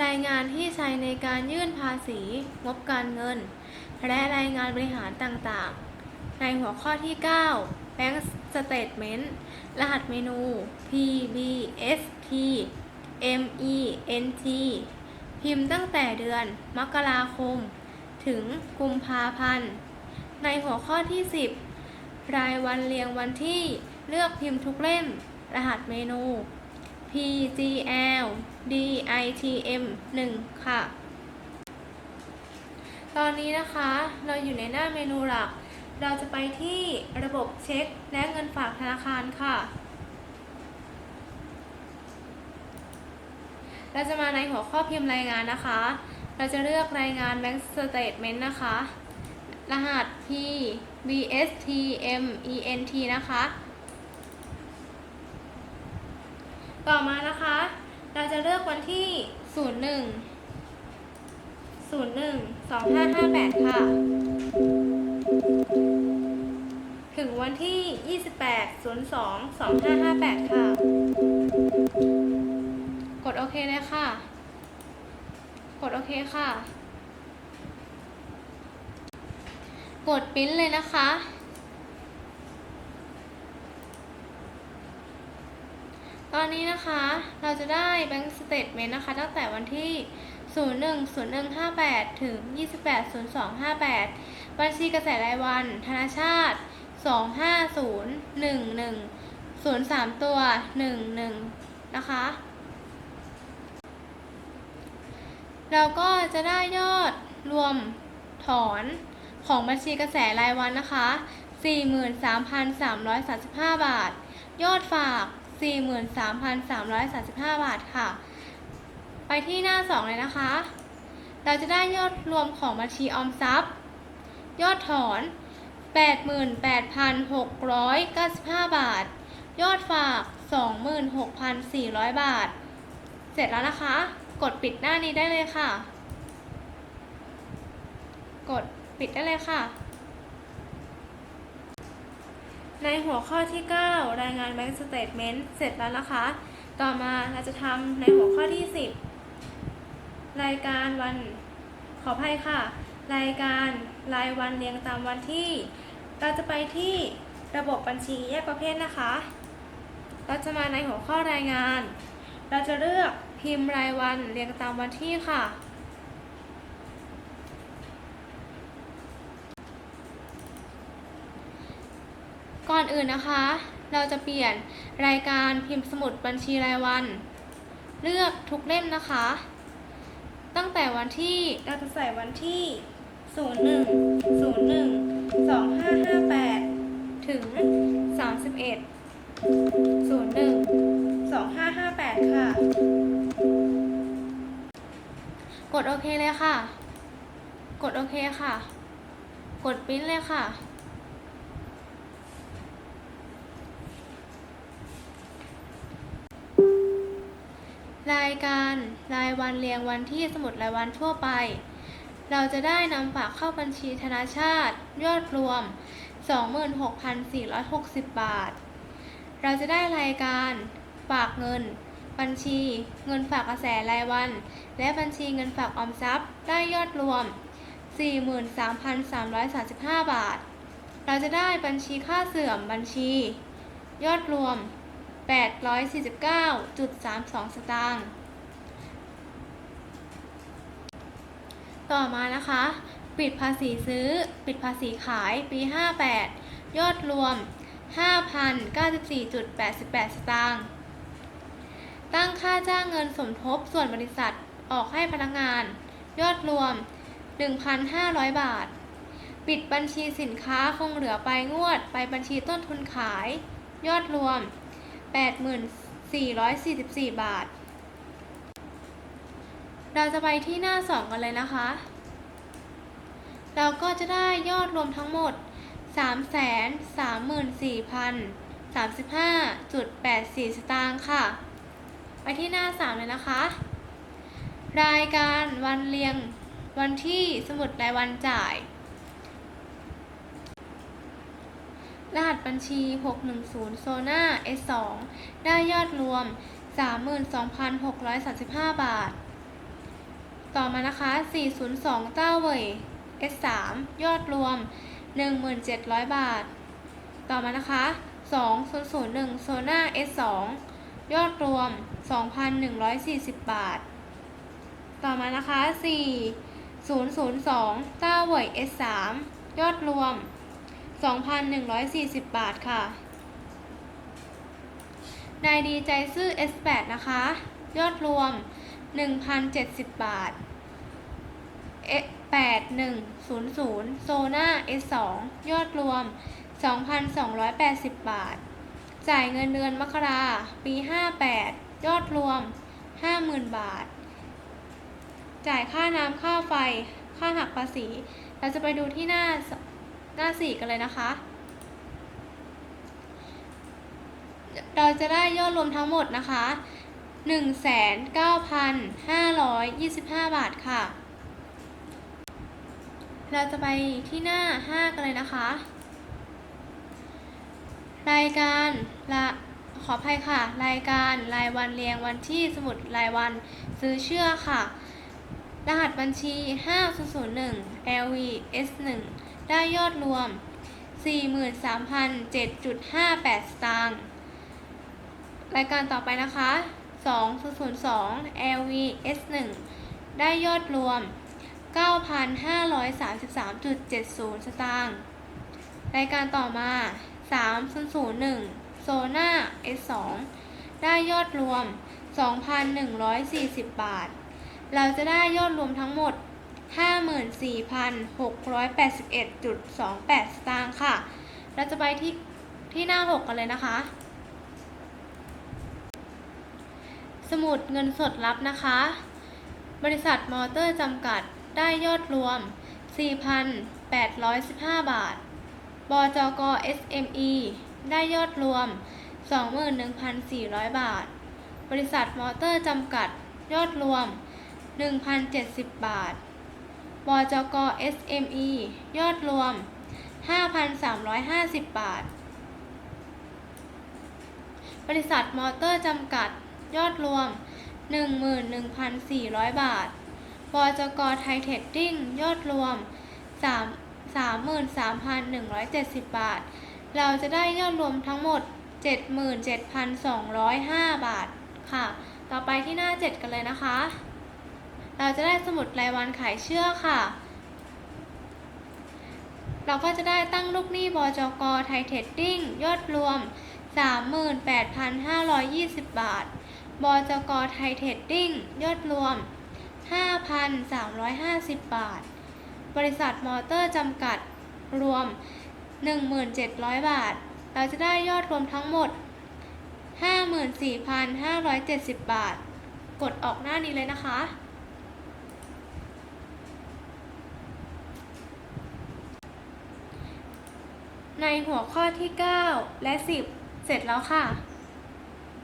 รายงานที่ใช้ในการยื่นภาษีงบการเงิน และรายงานบริหารต่างๆ ในหัวข้อที่ 9 Bank Statement รหัสเมนู PBST MENT พิมพ์ตั้งแต่เดือนมกราคม ถึงกุมภาพันธ์ ในหัวข้อที่ 10 รายวันเรียงวันที่เลือกพิมพ์ทุกเล่ม รหัสเมนู PGL DITM 1 ค่ะ ตอนนี้นะคะเราอยู่ในหน้าเมนูหลัก เราจะไปที่ระบบเช็คและเงินฝากธนาคารค่ะ เราจะมาในหัวข้อพิมพ์รายงานนะคะ เราจะเลือกรายงาน Bank Statement นะคะ รหัส P BST M ENT นะคะ ต่อมานะคะ เราจะเลือกวันที่ 01 01 2558 ค่ะ ถึงวันที่ 28 02 2558 ค่ะ กดโอเคเลยค่ะ กดโอเคค่ะ กดปริ้นเลยนะคะ ตอนนี้นะคะเราจะได้ Bank Statement นะคะตั้งแต่วันที่ 010158 ถึง 280258 บัญชีกระแสรายวัน ธนาชาติ 25011 03 ตัว 11 นะคะ เราก็จะได้ยอดรวมถอนของบัญชีกระแสรายวันนะคะ 43,335 บาท ยอดฝาก 43,335 บาทค่ะ ไปที่หน้า 2 เลยนะคะ เราจะได้ยอดรวมของบัญชีออมทรัพย์ ยอดถอน 88,695 บาท ยอดฝาก 26,400 บาท เสร็จแล้วนะคะ กดปิดหน้านี้ได้เลยค่ะ กดปิดได้เลยค่ะ ในหัวข้อที่ 9 รายงาน Bank Statement เสร็จแล้วนะคะ ต่อมาเราจะทำในหัวข้อที่ 10 รายการวันขออภัยค่ะ รายการรายวันเรียงตามวันที่ เราจะไปที่ระบบบัญชีแยกประเภทนะคะ เราจะมาในหัวข้อรายงาน เราจะเลือกพิมพ์รายวันเรียงตามวันที่ค่ะ ก่อนอื่นนะคะ เราจะเปลี่ยนรายการพิมพ์สมุดบัญชีรายวัน เลือกทุกเล่มนะคะ ตั้งแต่วันที่เราจะใส่วันที่ 01 01 2558 ถึง 31 01 2558 ค่ะ กดโอเคเลยค่ะ กดโอเคค่ะ กดปริ้นเลยค่ะ รายการรายวันเรียงวันที่สมุดรายวันทั่วไป เราจะได้นำฝากเข้าบัญชีธนาชาติ ยอดรวม 26,460 บาท เราจะได้รายการฝากเงิน บัญชี เงินฝากกระแสรายวัน และบัญชีเงินฝากออมทรัพย์ ได้ยอดรวม 43,335 บาท เราจะได้บัญชีค่าเสื่อมบัญชี ยอดรวม 849.32 สตางค์ต่อมานะคะ ปิดภาษีซื้อ ปิดภาษีขายปี 58 ยอดรวม 5,094.88 สตางค์ตั้งค่าจ้างเงินสมทบส่วนบริษัทออกให้พนักงาน ยอดรวม 1,500 บาท ปิดบัญชีสินค้าคงเหลือไปงวดไปบัญชีต้นทุนขาย ยอดรวม 84,444 บาท เราจะไปที่หน้า 2 กันเลยนะคะ เราก็จะได้ยอดรวมทั้งหมด 334,035.84 สตางค์ค่ะ ไปที่หน้า 3 เลยนะคะ รายการวันเรียงวันที่สมุดรายวันจ่าย รหัสบัญชี 610โซน่า S2 ได้ยอดรวม 32,635 บาท ต่อมานะคะ 402เต้าเว่ย S3 ยอดรวม 1,700 บาท ต่อมานะคะ 2001โซน่า S2 ยอดรวม 2,140 บาท ต่อมานะคะ 4002เต้าเว่ย S3 ยอดรวม 2,140 บาทค่ะ นายดีใจซื่อ S8 นะคะ ยอดรวม 1,070 บาท 8100 โซน่า S2 ยอดรวม 2,280 บาท จ่ายเงินเดือนมกราปี 58 ยอดรวม 50,000 บาท จ่ายค่าน้ำค่าไฟ ค่าหักภาษี เราจะไปดูที่หน้า หน้าสี่กันเลยนะคะ เราจะได้ยอดรวมทั้งหมดนะคะ 19,525 บาทค่ะ เราจะไปที่หน้า 5 กันเลยนะคะ รายการละขออภัยค่ะ รายการรายวันเรียงวันที่สมุดรายวันซื้อเชื่อค่ะ รหัสบัญชี 5001 LVS1 ได้ยอดรวม 43,007.58 สตางค์ รายการต่อไปนะคะ 2002 LVS1 ได้ยอดรวม 9,533.70 สตางค์ รายการต่อมา 3001โซน่า S2 ได้ยอดรวม 2,140 บาท เราจะได้ยอดรวมทั้งหมด 54,681.28 สตางค์ค่ะ เราจะไปที่ที่หน้า 6 กันเลยนะคะ สมุดเงินสดรับนะคะ บริษัทมอเตอร์จำกัดได้ยอดรวม 4,815 บาท บจก SME ได้ยอดรวม 21,400 บาท บริษัทมอเตอร์จำกัดยอดรวม 1,070 บาท บจก SME ยอดรวม 5,350 บาท บริษัทมอเตอร์จำกัด ยอดรวม 11,400 บาท บจก ไทยเทรดดิ้ง ยอดรวม 3 33,170 บาท เราจะได้ยอดรวมทั้งหมด 77,205 บาทค่ะ ต่อไปที่หน้า 7 กันเลยนะคะ เราจะได้สมุดรายวันขายเชื่อค่ะ เราก็จะได้ตั้งลูกหนี้บจกไทยเทรดดิ้งยอดรวม 38,520 บาท บจกไทยเทรดดิ้งยอดรวม 5,350 บาท บริษัทมอเตอร์จำกัดรวม 1,700 บาท เราจะได้ยอดรวมทั้งหมด 54,570 บาท กดออกหน้านี้เลยนะคะ ในหัวข้อที่ 9 และ 10 เสร็จแล้วค่ะ